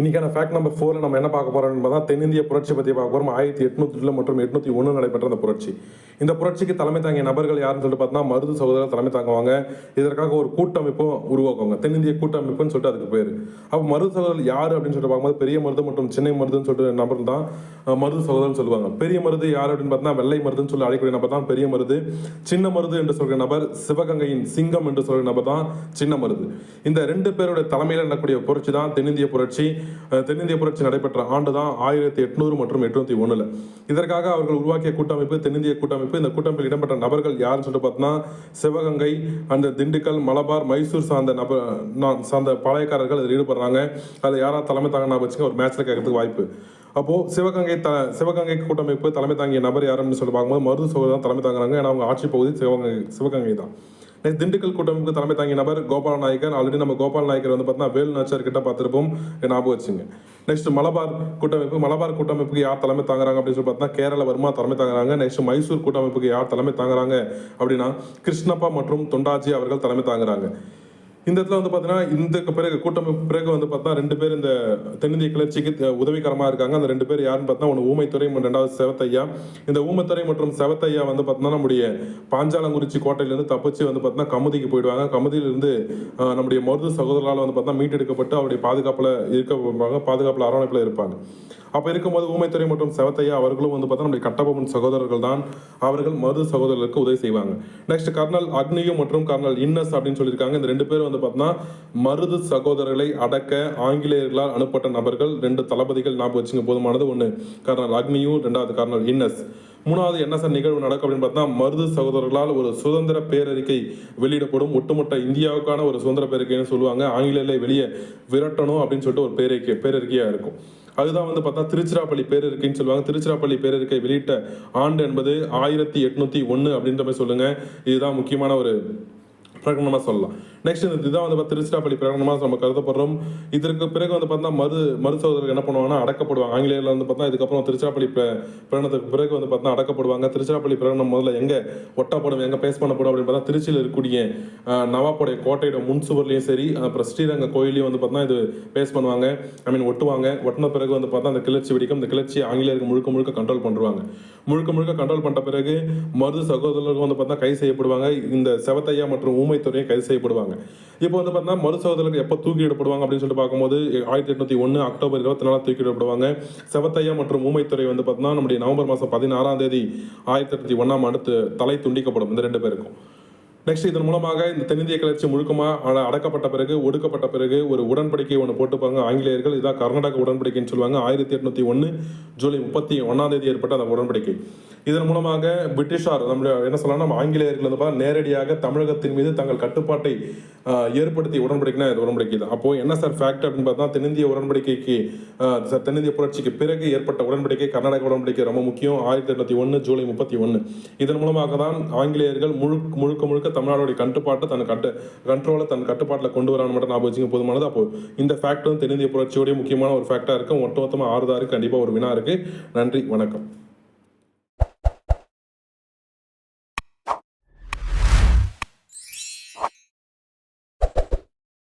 இன்றைக்கான fact number ஃபோரில் நம்ம என்ன பார்க்க போகிறோம் என்பதான் தென்னிந்திய புரட்சி பற்றி பார்க்க போகிறோம் ஆயிரத்தி எட்நூத்தி மற்றும் எட்நூத்தி ஒன்று நடைபெற்ற அந்த புரட்சி. இந்த புரட்சிக்கு தலைமை தாங்கிய நபர்கள் யாருன்னு சொல்லிட்டு பார்த்தா மருது சகோதரர் தலைமை தாங்குவாங்க. இதற்காக ஒரு கூட்டமைப்பும் உருவாக்குவாங்க. தென்னிந்திய கூட்டமைப்புன்னு சொல்லிட்டு அதுக்கு பேர். அப்போ மருது சகோதரர் யார் அப்படின்னு சொல்லிட்டு பார்க்கும்போது பெரிய மருது மற்றும் சின்ன மருதுன்னு சொல்லிட்டு நபர் தான் மருது சகோதரன் சொல்லுவாங்க. பெரிய மருது யார் அப்படின்னு பார்த்தா வெள்ளை மருதுன்னு சொல்லி அழைக்கக்கூடிய நபர் தான் பெரிய மருது. சின்ன மருது என்று சொல்கிற நபர் சிவகங்கையின் சிங்கம் என்று சொல்கிற நபர் தான் சின்ன மருது. இந்த ரெண்டு பேருடைய தலைமையில் நடக்கூடிய புரட்சி தான் தென்னிந்திய புரட்சி. தென்னிந்திய புரட்சி நடைபெற்ற ஆண்டு தான் ஆயிரத்தி எட்நூறு மற்றும் எட்நூத்தி ஒண்ணுல. இதற்காக அவர்கள் உருவாக்கிய கூட்டமைப்பு தென்னிந்திய கூட்டமைப்பு. இந்த கூட்டமைப்பில் இடம்பெற்ற நபர்கள் யாருன்னு சொல்லிட்டு பார்த்தோம்னா சிவகங்கை அந்த திண்டுக்கல் மலபார் மைசூர் சார்ந்த நபர் நான் சார்ந்த பாளையக்காரர்கள் இதில் ஈடுபடுறாங்க. அதில் யாரா தலைமை தாங்கினா வச்சுக்க ஒரு மேட்ச்ல கேட்கறதுக்கு வாய்ப்பு. அப்போ சிவகங்கை த சிவகங்கை கூட்டமைப்பு தலைமை தாங்கிய நபர் யாருன்னு சொல்லி பார்க்கும்போது மருது சோழர் தான் தலைமை தாங்குறாங்க. ஏன்னா அவங்க ஆட்சி பகுதி சிவகங்கை சிவகங்கை தான். நெக்ஸ்ட் திண்டுக்கல் கூட்டமைப்புக்கு தலைமை தாங்கிய நபர் கோபால நாயக்கர். ஆல்ரெடி நம்ம கோபால் நாயக்கர் வந்து பார்த்தீங்கன்னா வேல் நாச்சர் கிட்ட பார்த்துருப்போம் ஞாபகம் வச்சுங்க. நெக்ஸ்ட் மலபார் கூட்டமைப்பு மலபார் கூட்டமைப்புக்கு யார் தலைமை தாங்குறாங்க அப்படின்னு சொல்லி பார்த்தா கேரள வர்மா தலைமை தாங்குறாங்க. நெக்ஸ்ட் மைசூர் கூட்டமைப்புக்கு யார் தலைமை தாங்குறாங்க அப்படின்னா கிருஷ்ணப்பா மற்றும் தொண்டாஜி அவர்கள் தலைமை தாங்குறாங்க. இந்த இடத்துல வந்து பார்த்தீங்கன்னா இந்த பிறகு கூட்டமைப்பு பிறகு வந்து பார்த்தா ரெண்டு பேர் இந்த தென்னிந்திய கிளர்ச்சிக்கு உதவிகரமாக இருக்காங்க. அந்த ரெண்டு பேர் யாருன்னு பார்த்தா ஒன்று ஊமைத்துறை மற்றும் ரெண்டாவது செவத்தையா. இந்த ஊமைத்துறை மற்றும் செவத்தையா வந்து பார்த்தீங்கன்னா நம்முடைய பாஞ்சாலங்குறிச்சி கோட்டையிலேருந்து தப்பிச்சு வந்து பார்த்தீங்கன்னா கமுதிக்கு போயிடுவாங்க. கமுதியிலிருந்து நம்முடைய மருது சகோதரரால் வந்து பார்த்தா மீட்டெடுக்கப்பட்டு அவருடைய பாதுகாப்பில் இருக்க பாதுகாப்பில் அரவணைப்பில் இருப்பாங்க. அப்போ இருக்கும்போது ஊமைத்துறை மற்றும் செவத்தையா அவர்களும் வந்து பார்த்தா நம்முடைய கட்டபொம்மன் சகோதரர்கள் தான் அவர்கள் மருது சகோதரர்களுக்கு உதவி செய்வாங்க. நெக்ஸ்ட் கர்னல் அக்னியும் மற்றும் கர்னல் இன்னஸ் அப்படின்னு சொல்லியிருக்காங்க. இந்த ரெண்டு பேரும் வந்து பார்த்தோம்னா மருது சகோதரர்களை அடக்க ஆங்கிலேயர்களால் அனுப்பப்பட்ட நபர்கள். ரெண்டு தளபதிகள் ஞாபகம் வச்சுங்க போதுமானது. ஒன்று கர்னல் அக்னியும் ரெண்டாவது கர்னல் இன்னஸ். மூணாவது என்ன சார் நிகழ்வு நடக்கும் அப்படின்னு பார்த்தா மருது சகோதரர்களால் ஒரு சுதந்திர பேரறிக்கை வெளியிடப்படும். ஒட்டுமொத்த இந்தியாவுக்கான ஒரு சுதந்திர பேரறிக்கைன்னு சொல்லுவாங்க. ஆங்கிலேயர்களை வெளியே விரட்டணும் அப்படின்னு சொல்லிட்டு ஒரு பேரறிக்கை பேரறிக்கையாக இருக்கும். அதுதான் வந்து பார்த்தா திருச்சிராப்பள்ளி பேரறிக்கைன்னு சொல்லுவாங்க. திருச்சிராப்பள்ளி பேரறிக்கை வெளியிட்ட ஆண்டு என்பது ஆயிரத்தி எட்நூத்தி ஒன்று அப்படின்ற மாதிரி சொல்லுங்க. இதுதான் முக்கியமான ஒரு பிரகடனமாக சொல்லலாம். நெக்ஸ்ட் இந்த இதான் வந்து பார்த்தா திருச்சிராப்பள்ளி பிரகடனமாக நம்ம கருதப்படுறோம். இதற்கு பிறகு வந்து பார்த்தா மறு மறு சகோதரர்கள் என்ன பண்ணுவாங்கன்னா அடக்கப்படுவாங்க. ஆங்கிலேயர்ல வந்து பார்த்தா இதுக்கப்புறம் திருச்சிராப்பள்ளி பிர- பிரகடனத்துக்கு பிறகு வந்து பார்த்தா அடக்கப்படுவாங்க. திருச்சிராப்பள்ளி பிரகடனம் முதல்ல எங்கே ஒட்டப்படும் எங்கே பேஸ் பண்ணப்படும் அப்படின்னு பார்த்தா திருச்சியில் இருக்கக்கூடிய நவாப்புடைய கோட்டையோட முன் சுவர்லையும் சரி அப்புறம் ஸ்ரீரங்க கோயிலையும் வந்து பார்த்தா இது பேஸ் பண்ணுவாங்க. ஐ மீன் ஒட்டுவாங்க. ஒட்டின பிறகு வந்து பார்த்தா அந்த கிளர்ச்சி வெடிக்கும். அந்த கிளர்ச்சி ஆங்கிலேயருக்கு முழுக்க முழுக்க கண்ட்ரோல் பண்ணுவாங்க முழுக்க முழுக்க கண்ட்ரோல் பண்ண பிறகு மருது சகோதரர்கள் வந்து பார்த்தா கைது செய்யப்படுவாங்க. இந்த செவத்தையா மற்றும் ஊமைத்துறையும் கைது செய்யப்படுவாங்க. இப்போ வந்து பார்த்தீங்கன்னா மரு எப்போ தூக்கிலிடப்படுவாங்க அப்படின்னு சொல்லிட்டு பார்க்கும்போது ஆயிரத்தி எட்நூத்தி ஒன்று அக்டோபர் இருபத்தி நாலு தூக்கிலிடப்படுவாங்க செவத்தையா மற்றும் ஊமைத்துறை வந்து பார்த்தீங்கன்னா நம்முடைய நவம்பர் மாதம் பதினாறாம் தேதி ஆயிரத்தி எட்நூத்தி ஒன்றாம் ஆண்டு தலை துண்டிக்கப்படும். இந்த ரெண்டு பேருக்கும். நெக்ஸ்ட் இதன் மூலமாக இந்த தென்னிந்திய கிளர்ச்சி முழுக்கமாக அடக்கப்பட்ட பிறகு ஒடுக்கப்பட்ட பிறகு ஒரு உடன்படிக்கை ஒன்று போட்டுப்பாங்க. ஆங்கிலேயர்கள் இதான் கர்நாடக உடன்படிக்கைன்னு சொல்லுவாங்க. ஆயிரத்தி எட்நூற்றி ஒன்று ஜூலை முப்பத்தி ஒன்றாம் தேதி ஏற்பட்ட அந்த உடன்படிக்கை. இதன் மூலமாக பிரிட்டிஷார் நம்மளுடைய என்ன சொல்லலாம் நம்ம ஆங்கிலேயர்கள் வந்து பார்த்தா நேரடியாக தமிழகத்தின் மீது தங்கள் கட்டுப்பாட்டை ஏற்படுத்தி உடன்படிக்கைனா இது உடன்படிக்கை தான். அப்போது என்ன சார் ஃபேக்ட் அப்படின்னு பார்த்தா தென்னிந்திய உடன்படிக்கைக்கு தென்னிந்திய புரட்சிக்கு பிறகு ஏற்பட்ட உடன்படிக்கை கர்நாடக உடன்படிக்கை ரொம்ப முக்கியம். ஆயிரத்தி எட்நூற்றி ஒன்று ஜூலை முப்பத்தி ஒன்று இதன் மூலமாக தான் ஆங்கிலேயர்கள் முழு முழுக்க முழுக்க தமிழ்நாடோடைய கட்டுப்பாட்டை தன் கட்டு கண்ட்ரோலை தன் கட்டுப்பாட்டில் கொண்டு வரான்னு மட்டும் ஞாபகம் வச்சுக்க போதுமானது. அப்போ இந்த ஃபேக்ட் வந்து தென்னிந்திய புரட்சியோடைய முக்கியமான ஒரு ஃபேக்டாக இருக்கும் ஒட்டுமொத்தமாக ஆறுதா இருக்கு. கண்டிப்பாக ஒரு வினா இருக்கு. நன்றி. வணக்கம்.